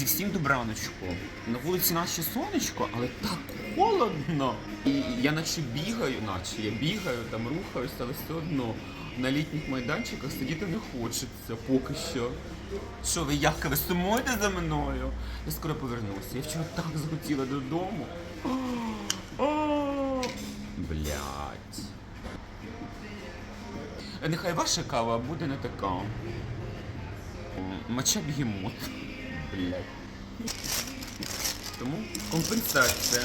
Всім добраночку. На вулиці наче сонечко, але так холодно. І я наче бігаю, наче я бігаю, там рухаюся, але все одно на літніх майданчиках сидіти не хочеться поки що. Що ви як ви сумуєте за мною? Я скоро повернуся. Я вчора так захотіла додому. Блять. Нехай ваша кава буде не така. Моча бігемот. Блять. Тому компенсація.